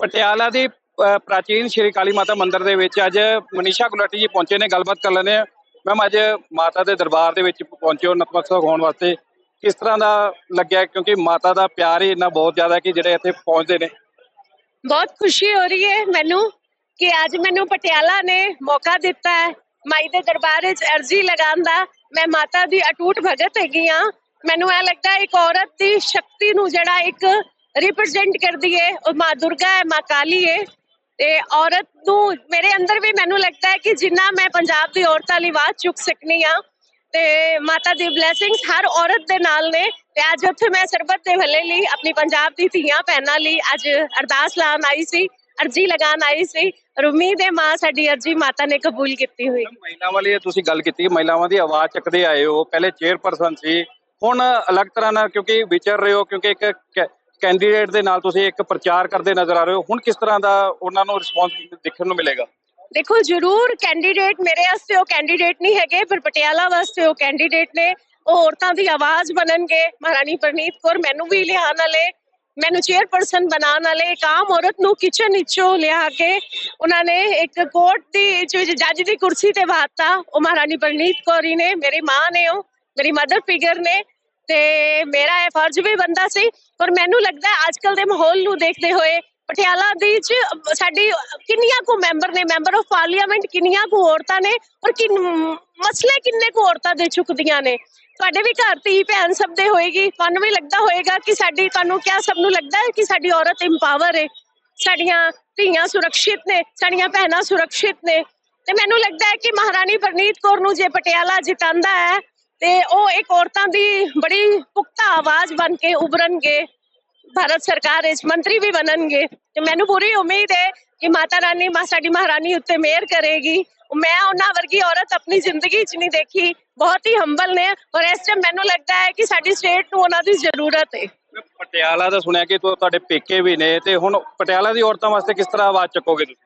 ਪਟਿਆਲਾ ਦੀ ਪ੍ਰਾਚੀਨ ਸ਼੍ਰੀ ਕਾਲੀ ਮਾਤਾ ਮੰਦਿਰ ਦੇ ਵਿੱਚ ਅੱਜ ਮਨੀਸ਼ਾ ਗੁਲਾਟੀ ਜੀ ਪਹੁੰਚੇ ਨੇ, ਗੱਲਬਾਤ ਕਰ ਲੈਂਦੇ ਆ ਮੈਮ, ਅੱਜ ਮਾਤਾ ਦੇ ਦਰਬਾਰ ਦੇ ਵਿੱਚ ਪਹੁੰਚੇ ਹੋ ਨਤਮਸਤਕ ਹੋਣ ਵਾਸਤੇ। ਕਿਸ ਤਰ੍ਹਾਂ ਦਾ ਲੱਗਿਆ? ਕਿਉਂਕਿ ਮਾਤਾ ਦਾ ਪਿਆਰ ਹੀ ਇੰਨਾ ਬਹੁਤ ਜ਼ਿਆਦਾ ਕਿ ਜਿਹੜੇ ਇੱਥੇ ਪਹੁੰਚਦੇ ਨੇ। ਬਹੁਤ ਖੁਸ਼ੀ ਹੋ ਰਹੀ ਹੈ ਮੈਨੂੰ ਕਿ ਅੱਜ ਮੈਨੂੰ ਪਟਿਆਲਾ ਨੇ ਮੌਕਾ ਦਿੱਤਾ ਹੈ। ਮਾਈ ਦੇ ਦਰਬਾਰ ਵਿੱਚ ਅਰਜ਼ੀ ਲਗਾਉਣ ਦਾ। ਮੈਂ ਮਾਤਾ ਦੀ ਅਟੂਟ ਭਗਤ ਹੈਗੀ ਆ ਮੈਨੂੰ ਇਹ ਲੱਗਦਾ ਇੱਕ ਔਰਤ ਦੀ ਸ਼ਕਤੀ ਨੂੰ ਜਿਹੜਾ ਇੱਕ ਰਿਪਰੈਜ਼ੈਂਟ ਕਰਦੀ ਹੈ ਉਹ ਮਾਂ ਦੁਰਗਾ ਹੈ, ਮਾਂ ਕਾਲੀ ਹੈ ਤੇ ਔਰਤ ਨੂੰ ਮੇਰੇ ਅੰਦਰ ਵੀ ਮੈਨੂੰ ਲੱਗਦਾ ਹੈ ਕਿ ਜਿੰਨਾ ਮੈਂ ਪੰਜਾਬ ਦੀ ਔਰਤਾਂ ਲਈ ਆਵਾਜ਼ ਚੁੱਕ ਸਕਨੀ ਆ ਤੇ ਮਾਤਾ ਦੀ ਬਲੇਸਿੰਗਸ ਹਰ ਔਰਤ ਦੇ ਨਾਲ ਨੇ, ਤੇ ਅੱਜ ਉੱਥੇ ਮੈਂ ਸਰਬੱਤ ਦੇ ਭਲੇ ਲਈ ਆਪਣੀ ਪੰਜਾਬ ਦੀ ਧੀਆਂ ਭੈਣਾਂ ਲਈ ਅੱਜ ਅਰਦਾਸ ਲਾਉਣ ਆਈ ਸੀ, ਅਰਜੀ ਲਗਾਉਣ ਆਈ ਸੀ, ਔਰ ਉਮੀਦ ਹੈ ਮਾਂ ਸਾਡੀ ਅਰਜੀ ਮਾਤਾ ਨੇ ਕਬੂਲ ਕੀਤੀ ਹੋਈ। ਮਹਿਲਾਵਾਂ ਲਈ ਤੁਸੀਂ ਗੱਲ ਕੀਤੀ ਮਹਿਲਾਵਾਂ ਦੀ ਆਵਾਜ਼ ਚੱਕਦੇ ਆਏ ਹੋ, ਪਹਿਲੇ ਚੇਅਰਪਰਸਨ ਸੀ, ਹੁਣ ਅਲੱਗ ਤਰ੍ਹਾਂ ਨਾਲ ਕਿਉਂਕਿ ਵਿਚਰ ਰਹੇ ਹੋ, ਕਿਉਂਕਿ ਇੱਕ ਕੈਂਡੀਡੇਟ ਦੇ ਨਾਲ ਤੁਸੀਂ ਇੱਕ ਪ੍ਰਚਾਰ ਕਰਦੇ ਨਜ਼ਰ ਆ ਰਹੇ ਹੋ। ਹੁਣ ਕਿਸ ਤਰ੍ਹਾਂ ਦਾ ਉਹਨਾਂ ਨੂੰ ਰਿਸਪੌਂਸ ਦੇਖਣ ਨੂੰ ਮਿਲੇਗਾ? ਦੇਖੋ, ਜ਼ਰੂਰ ਕੈਂਡੀਡੇਟ ਮੇਰੇ ਵਾਸਤੇ ਉਹ ਕੈਂਡੀਡੇਟ ਨਹੀਂ ਹੈਗੇ, ਪਰ ਪਟਿਆਲਾ ਵਾਸਤੇ ਉਹ ਕੈਂਡੀਡੇਟ ਨੇ। ਉਹ ਔਰਤਾਂ ਦੀ ਆਵਾਜ਼ ਬਣਨਗੇ। ਮਹਾਰਾਣੀ ਪ੍ਰਨੀਤ ਕੌਰ ਮੈਨੂੰ ਵੀ ਲਿਆਉਣ ਵਾਲੇ, ਮੈਨੂੰ ਚੇਅਰਪਰਸਨ ਬਣਾਉਣ ਵਾਲੇ, ਇੱਕ ਆਮ ਔਰਤ ਨੂੰ ਕਿਚਨ ਵਿੱਚੋਂ ਲਿਆ ਕੇ ਉਹਨਾਂ ਨੇ ਇੱਕ ਕੋਰਟ ਦੀ ਜੱਜ ਦੀ ਕੁਰਸੀ ਤੇ ਬਾਤਾ ਉਹ ਮਹਾਰਾਣੀ ਪ੍ਰਨੀਤ ਕੌਰ ਹੀ ਨੇ, ਮੇਰੀ ਮਾਂ ਨੇ ਉਹ, ਮੇਰੀ ਮਦਰ ਫਿਗਰ ਨੇ। ਤੇ ਮੇਰਾ ਇਹ ਫਰਜ਼ ਵੀ ਬੰਦਾ ਸੀ ਪਰ ਮੈਨੂੰ ਲੱਗਦਾ ਅੱਜ ਕੱਲ ਦੇ ਮਾਹੌਲ ਨੂੰ ਦੇਖਦੇ ਹੋਏ ਪਟਿਆਲਾ ਦੀ ਚ ਸਾਡੀ ਕਿੰਨੀਆਂ ਕੁ ਮੈਂਬਰ ਨੇ, ਮੈਂਬਰ ਆਫ ਪਾਰਲੀਮੈਂਟ ਕਿੰਨੀਆਂ ਕੁ ਔਰਤਾਂ ਨੇ ਔਰ ਕਿ ਮਸਲੇ ਕਿੰਨੇ ਕੁ ਔਰਤਾਂ ਦੇ ਚੁੱਕਦੀਆਂ ਨੇ। ਤੁਹਾਡੇ ਵੀ ਘਰ ਧੀ ਭੈਣ ਸਭ ਦੇ ਹੋਏਗੀ, ਤੁਹਾਨੂੰ ਵੀ ਲੱਗਦਾ ਹੋਏਗਾ ਕਿ ਸਾਡੀ, ਤੁਹਾਨੂੰ ਕਿਆ ਸਭ ਨੂੰ ਲੱਗਦਾ ਹੈ ਕਿ ਸਾਡੀ ਔਰਤ ਇੰਪਾਵਰ ਹੈ ਸਾਡੀਆਂ ਧੀਆਂ ਸੁਰੱਖਿਅਤ ਨੇ, ਸਾਡੀਆਂ ਭੈਣਾਂ ਸੁਰੱਖਿਅਤ ਨੇ। ਤੇ ਮੈਨੂੰ ਲੱਗਦਾ ਹੈ ਕਿ ਮਹਾਰਾਣੀ ਪਰਨੀਤ ਕੌਰ ਨੂੰ ਜੇ ਪਟਿਆਲਾ ਜਿਤਾਂਦਾ ਹੈ ਤੇ ਉਹ ਇੱਕ ਔਰਤਾਂ ਦੀ ਬੜੀ ਪੁਖਤਾ ਆਵਾਜ਼ ਬਣ ਕੇ ਉਭਰਨਗੇ। ਭਾਰਤ ਸਰਕਾਰ ਵਿੱਚ ਮੰਤਰੀ ਵੀ ਬਣਨਗੇ। ਤੇ ਮੈਨੂੰ ਪੂਰੀ ਉਮੀਦ ਹੈ ਕਿ ਮਾਤਾ ਰਾਣੀ ਮਾ ਸਾਡੀ ਮਹਾਰਾਣੀ ਉੱਤੇ ਮਿਹਰ ਕਰੇਗੀ। ਮੈਂ ਉਹਨਾਂ ਵਰਗੀ ਔਰਤ ਆਪਣੀ ਜ਼ਿੰਦਗੀ 'ਚ ਨਹੀਂ ਦੇਖੀ। ਬਹੁਤ ਹੀ ਹੰਬਲ ਨੇ। ਔਰ ਇਸ ਟਾਈਮ ਮੈਨੂੰ ਲੱਗਦਾ ਹੈ ਕਿ ਸਾਡੀ ਸਟੇਟ ਨੂੰ ਉਹਨਾਂ ਦੀ ਜ਼ਰੂਰਤ ਹੈ। ਪਟਿਆਲਾ ਦਾ ਸੁਣਿਆ ਕਿ ਤੁਹਾ- ਤੁਹਾਡੇ ਪੇਕੇ ਵੀ ਨੇ। ਤੇ ਹੁਣ ਪਟਿਆਲਾ ਦੀ ਔਰਤਾਂ ਵਾਸਤੇ ਕਿਸ ਤਰ੍ਹਾਂ ਆਵਾਜ਼ ਚੱਕੋਗੇ ਤੁਸੀਂ?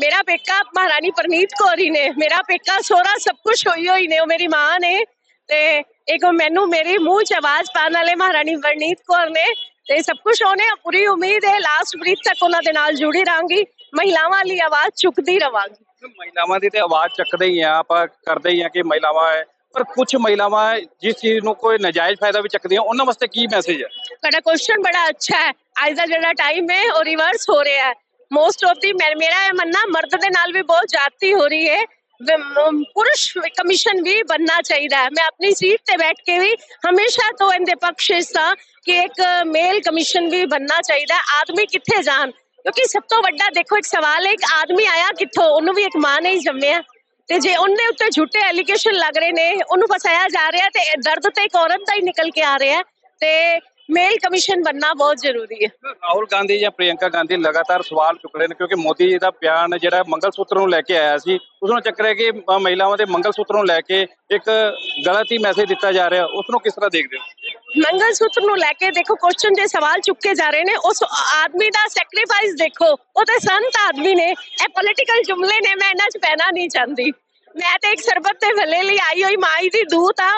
ਮੇਰਾ ਪੇਕਾ ਮਹਾਰਾਣੀ ਪ੍ਰਨੀਤ ਕੌਰ ਹੀ ਨੇ। ਮੇਰਾ ਪੇਕਾ ਸੋਹਰਾ ਸਭ ਕੁਝ ਹੋਈ ਹੋਈ ਨੇ। ਉਹ ਮੇਰੀ ਮਾਂ ਨੇ। ਤੇ ਇੱਕ ਮੈਨੂੰ ਮੇਰੇ ਮੂੰਹ 'ਚ ਆਵਾਜ਼ ਪਾਉਣ ਵਾਲੇ ਮਹਾਰਾਣੀ ਪ੍ਰਨੀਤ ਕੌਰ ਨੇ ਤੇ ਸਭ ਕੁਝ ਹੋਣੇ ਪੂਰੀ ਉਮੀਦ ਹੈ ਲਾਸਟ ਬ੍ਰੀਥ ਤੱਕ ਉਹਨਾਂ ਦੇ ਨਾਲ ਜੁੜੀ ਰਹਾਂਗੀ। ਮਹਿਲਾਵਾਂ ਲਈ ਆਵਾਜ਼ ਚੁੱਕਦੀ ਰਵਾਂਗੀ। ਮਹਿਲਾਵਾਂ ਦੀ ਤੇ ਆਵਾਜ਼ ਚੱਕਦੇ ਹੀ ਆ ਆਪਾਂ ਕਰਦੇ ਹੀ ਆ ਕਿ ਮਹਿਲਾਵਾਂ ਹੈ। ਪਰ ਕੁਝ ਮਹਿਲਾਵਾਂ ਜਿਸ ਚੀਜ਼ ਨੂੰ ਕੋਈ ਨਜਾਇਜ਼ ਫਾਇਦਾ ਵੀ ਚੱਕਦੀਆਂ ਉਹਨਾਂ ਵਾਸਤੇ ਕੀ ਮੈਸੇਜ ਹੈ? ਤੁਹਾਡਾ ਕੁਐਸਚਨ ਬੜਾ ਅੱਛਾ ਹੈ। ਅੱਜ ਦਾ ਜਿਹੜਾ ਟਾਈਮ ਹੈ ਉਹ ਰਿਵਰਸ ਹੋ ਰਿਹਾ ਹੈ। ਮੋਸਟ ਆਫ ਦੀ ਮੇਰਾ ਇਹ ਮੰਨਣਾ ਮਰਦ ਦੇ ਨਾਲ ਵੀ ਬਹੁਤ ਜਾਤੀ ਹੋ ਰਹੀ ਹੈ। ਪੁਰਸ਼ ਕਮਿਸ਼ਨ ਵੀ ਬੰਨਣਾ ਚਾਹੀਦਾ ਹੈ ਮੈਂ ਆਪਣੀ ਸੀਟ ਤੇ ਬੈਠ ਕੇ ਵੀ ਹਮੇਸ਼ਾ ਤੋਂ ਇਹਦੇ ਪਕਸ਼ ਵਿੱਚ ਸਾਂ ਕਿ ਇੱਕ ਮੇਲ ਕਮਿਸ਼ਨ ਵੀ ਬੰਨਣਾ ਚਾਹੀਦਾ ਆਦਮੀ ਕਿੱਥੇ ਜਾਣ ਕਿਉਂਕਿ ਸਭ ਤੋਂ ਵੱਡਾ ਦੇਖੋ ਇੱਕ ਸਵਾਲ ਹੈ ਇੱਕ ਆਦਮੀ ਆਇਆ ਕਿੱਥੋਂ ਉਹਨੂੰ ਵੀ ਇੱਕ ਮਾਂ ਨੇ ਹੀ ਜੰਮਿਆ ਤੇ ਜੇ ਉਹਨੇ ਉੱਤੇ ਝੂਠੇ ਐਲੀਗੇਸ਼ਨ ਲੱਗ ਰਹੇ ਨੇ ਉਹਨੂੰ ਫਸਾਇਆ ਜਾ ਰਿਹਾ ਤੇ ਇਹ ਦਰਦ ਤੇ ਇੱਕ ਔਰਤ ਦਾ ਹੀ ਨਿਕਲ ਕੇ ਆ ਰਿਹਾ ਤੇ ਮੇਲ ਕਮਿਸ਼ਨ ਬੰਨਣਾ ਬਹੁਤ ਜ਼ਰੂਰੀ ਹੈ ਰਾਹੁਲ ਗਾਂਧੀ ਜਾਂ ਪ੍ਰਿਯੰਕਾ ਗਾਂਧੀ ਲਗਾਤਾਰ ਸਵਾਲ ਚੁੱਕ ਰਹੇ ਨੇ ਕਿਉਂਕਿ ਮੋਦੀ ਜੀ ਦਾ ਬਿਆਨ ਜਿਹੜਾ ਮੰਗਲ ਸੂਤਰ ਨੂੰ ਲੈ ਕੇ ਆਇਆ ਸੀ ਉਸ ਨੂੰ ਚੱਕ ਰਿਹਾ ਕਿ ਮਹਿਲਾਵਾਂ ਦੇ ਮੰਗਲ ਸੂਤਰ ਨੂੰ ਲੈ ਕੇ ਇੱਕ ਗਲਤ ਹੀ ਮੈਸੇਜ ਦਿੱਤਾ ਜਾ ਰਿਹਾ ਉਸ ਨੂੰ ਕਿਸ ਤਰ੍ਹਾਂ ਦੇਖਦੇ ਹੋ ਮੰਗਲ ਸੂਤਰ ਨੂੰ ਲੈ ਕੇ ਦੇਖੋ ਕੁਐਸਚਨ ਦੇ ਸਵਾਲ ਚੁੱਕੇ ਜਾ ਰਹੇ ਨੇ ਉਸ ਆਦਮੀ ਦਾ ਸੈਕਰੀਫਾਈਸ ਦੇਖੋ ਉਹ ਤੇ ਸੰਤ ਆਦਮੀ ਨੇ ਇਹ ਪੋਲੀਟੀਕਲ ਜੁਮਲੇ ਨੇ ਮੈਂ ਇਹਨਾਂ 'ਚ ਪੈਣਾ ਨਹੀਂ ਚਾਹੁੰਦੀ ਮੈਂ ਤੇ ਇੱਕ ਸਰਬੱਤ ਦੇ ਭਲੇ ਲਈ ਆਈ ਹੋਈ ਮਾਈ ਦੀ ਦੂਤ ਆ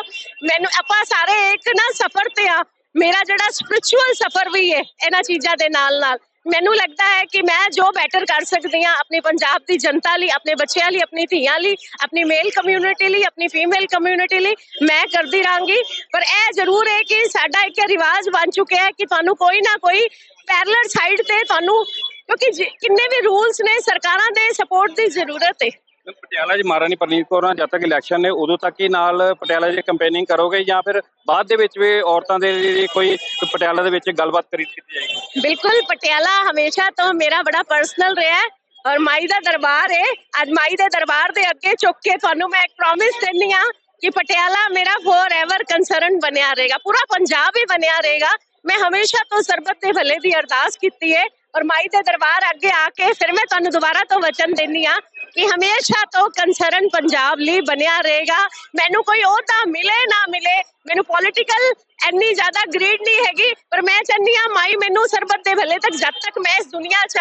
ਮੈਨੂੰ ਆਪਾਂ ਸਾਰੇ ਇੱਕ ਨਾ ਸਫ਼ਰ ਤੇ ਆ ਮੇਰਾ ਜਿਹੜਾ ਸਪਿਰਚੁਅਲ ਸਫ਼ਰ ਵੀ ਹੈ, ਇਹਨਾਂ ਚੀਜ਼ਾਂ ਦੇ ਨਾਲ ਨਾਲ। ਮੈਨੂੰ ਲੱਗਦਾ ਹੈ ਕਿ ਮੈਂ ਜੋ ਬੈਟਰ ਕਰ ਸਕਦੀ ਹਾਂ ਆਪਣੀ ਪੰਜਾਬ ਦੀ ਜਨਤਾ ਲਈ, ਆਪਣੇ ਬੱਚਿਆਂ ਲਈ, ਆਪਣੀ ਧੀਆਂ ਲਈ, ਆਪਣੀ ਮੇਲ ਕਮਿਊਨਿਟੀ ਲਈ, ਆਪਣੀ ਫੀਮੇਲ ਕਮਿਊਨਿਟੀ ਲਈ ਮੈਂ ਕਰਦੀ ਰਹਾਂਗੀ। ਪਰ ਇਹ ਜ਼ਰੂਰ ਹੈ ਕਿ ਸਾਡਾ ਇੱਕ ਰਿਵਾਜ ਬਣ ਚੁੱਕਿਆ ਹੈ ਕਿ ਤੁਹਾਨੂੰ ਕੋਈ ਨਾ ਕੋਈ ਪੈਰਲਰ ਸਾਈਡ ਤੇ ਤੁਹਾਨੂੰ, ਕਿਉਂਕਿ ਜਿ- ਕਿੰਨੇ ਵੀ ਰੂਲਸ ਨੇ, ਸਰਕਾਰਾਂ ਦੇ ਸਪੋਰਟ ਦੀ ਜ਼ਰੂਰਤ ਹੈ। ਪਟਿਆਲਾ 'ਚ ਮਹਾਰਾਣੀ ਪ੍ਰਨੀਤ ਕੌਰ ਨਾਲ, ਜਦ ਤੱਕ ਇਲੈਕਸ਼ਨ ਨੇ, ਉਦੋਂ ਤੱਕ ਹੀ ਨਾਲ ਪਟਿਆਲਾ 'ਚ ਕੰਪੇਨਿੰਗ ਕਰੋਗੇ ਜਾਂ ਫਿਰ ਬਾਅਦ ਦੇ ਵਿੱਚ ਵੀ ਔਰਤਾਂ ਦੇ ਲਈ ਕੋਈ ਪਟਿਆਲਾ ਦੇ ਵਿੱਚ ਗੱਲਬਾਤ ਕਰੀ ਕੀਤੀ ਜਾਏਗੀ? ਬਿਲਕੁਲ, ਪਟਿਆਲਾ ਹਮੇਸ਼ਾ ਤੋਂ ਮੇਰਾ ਬੜਾ ਪਰਸਨਲ ਰਿਹਾ ਹੈ ਔਰ ਮਾਈ ਦਾ ਦਰਬਾਰ ਹੈ ਅੱਜ ਮਾਈ ਦੇ ਦਰਬਾਰ ਦੇ ਅੱਗੇ ਚੁੱਕ ਕੇ ਤੁਹਾਨੂੰ ਮੈਂ ਇੱਕ ਪ੍ਰੋਮਿਸ ਦਿੰਦੀ ਆ ਕਿ ਪਟਿਆਲਾ ਮੇਰਾ ਫੋਰ ਐਵਰ ਕੰਸਰਨ ਬਣਿਆ ਰਹੇਗਾ। ਪੂਰਾ ਪੰਜਾਬ ਹੀ ਬਣਿਆ ਰਹੇਗਾ। ਮੈਂ ਹਮੇਸ਼ਾ ਤੋਂ ਸਰਬਤ ਦੇ ਭਲੇ ਦੀ ਅਰਦਾਸ ਕੀਤੀ ਹੈ ਔਰ ਮਾਈ ਦੇ ਦਰਬਾਰ ਅੱਗੇ ਆ ਕੇ ਫਿਰ ਮੈਂ ਤੁਹਾਨੂੰ ਦੁਬਾਰਾ ਤੋਂ ਵਚਨ ਦਿੰਦੀ ਆ ਕਿ ਹਮੇਸ਼ਾ ਤੋਂ ਕੰਸਰਨ ਪੰਜਾਬ ਲਈ ਬਣਿਆ ਰਹੇਗਾ। ਮੈਨੂੰ ਕੋਈ ਅਹੁਦਾ ਮਿਲੇ ਨਾ ਮਿਲੇ, ਮੈਨੂੰ ਪੋਲਿਟੀਕਲ ਇੰਨੀ ਜ਼ਿਆਦਾ ਗ੍ਰੀਡ ਨਹੀਂ ਹੈਗੀ, ਪਰ ਮੈਂ ਚਾਹੁੰਦੀ ਹਾਂ ਮਾਈ ਮੈਨੂੰ ਸਰਬੱਤ ਦੇ ਭਲੇ ਤੱਕ, ਜਦ ਤੱਕ ਮੈਂ ਇਸ ਦੁਨੀਆ 'ਚ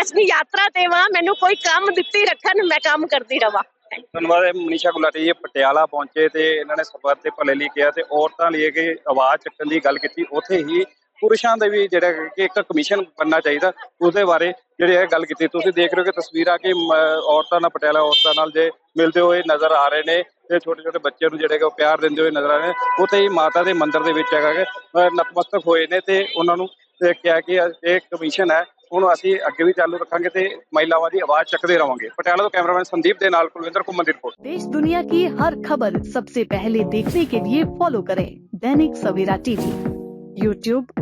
ਇਸ ਦੀ ਯਾਤਰਾ ਤੇ ਵਾਂ, ਮੈਨੂੰ ਕੋਈ ਕੰਮ ਦਿੱਤੀ ਰੱਖਣ, ਮੈਂ ਕੰਮ ਕਰਦੀ ਰਵਾਂ। ਧੰਨਵਾਦ ਮਨੀਸ਼ਾ ਗੁਲਾਟੀ ਜੀ, ਪਟਿਆਲਾ ਪਹੁੰਚੇ ਤੇ ਇਹਨਾਂ ਨੇ ਸਰਬੱਤ ਦੇ ਭਲੇ ਲਈ ਕਿਹਾ ਤੇ ਔਰਤਾਂ ਲਈ ਕਿ ਆਵਾਜ਼ ਚੱਕਣ ਦੀ ਗੱਲ ਕੀਤੀ। ਉੱਥੇ ਹੀ ਪੁਰਸ਼ਾਂ ਦੇ ਵੀ ਜਿਹੜਾ ਕਿ ਇੱਕ ਕਮਿਸ਼ਨ ਬਣਨਾ ਚਾਹੀਦਾ ਉਹਦੇ ਬਾਰੇ ਜਿਹੜੇ ਇਹ ਗੱਲ ਕੀਤੀ ਤੁਸੀਂ ਦੇਖ ਰਹੇ ਹੋ ਕਿ ਤਸਵੀਰਾਂ ਕਿ ਮ- ਔਰਤਾਂ ਨਾਲ ਪਟਿਆਲਾ ਔਰਤਾਂ ਨਾਲ ਜੇ ਮਿਲਦੇ ਹੋਏ ਨਜ਼ਰ ਆ ਰਹੇ ਨੇ ਤੇ ਛੋਟੇ ਛੋਟੇ ਬੱਚੇ ਨੂੰ ਜਿਹੜੇ ਕਿ ਉਹ ਪਿਆਰ ਦਿੰਦੇ ਹੋਏ ਨਜ਼ਰ ਆ ਰਹੇ ਨੇ ਉੱਥੇ ਹੀ ਮਾਤਾ ਦੇ ਮੰਦਿਰ ਦੇ ਵਿੱਚ ਹੈਗਾ ਕਿ ਅਹ ਨਤਮਸਤਕ ਹੋਏ ਨੇ ਤੇ ਉਹਨਾਂ ਨੂੰ ਇਹ ਕਿਹਾ ਕਿ ਇਹ ਕਮਿਸ਼ਨ ਹੈ ਹੁਣ ਅਸੀਂ ਅੱਗੇ ਵੀ ਚਾਲੂ ਰੱਖਾਂਗੇ ਤੇ ਮਹਿਲਾਵਾਂ ਦੀ ਆਵਾਜ਼ ਚੱਕਦੇ ਰਵਾਂਗੇ ਪਟਿਆਲਾ ਤੋਂ ਕੈਮਰਾਮੈਨ ਸੰਦੀਪ ਦੇ ਨਾਲ ਕੁਲਵਿੰਦਰ ਘੁੰਮਣ ਦੀ ਰਿਪੋਰਟ देश दुनिया की हर खबर सबसे पहले देखने के लिए फॉलो करें दैनिक सवेरा टीवी यूट्यूब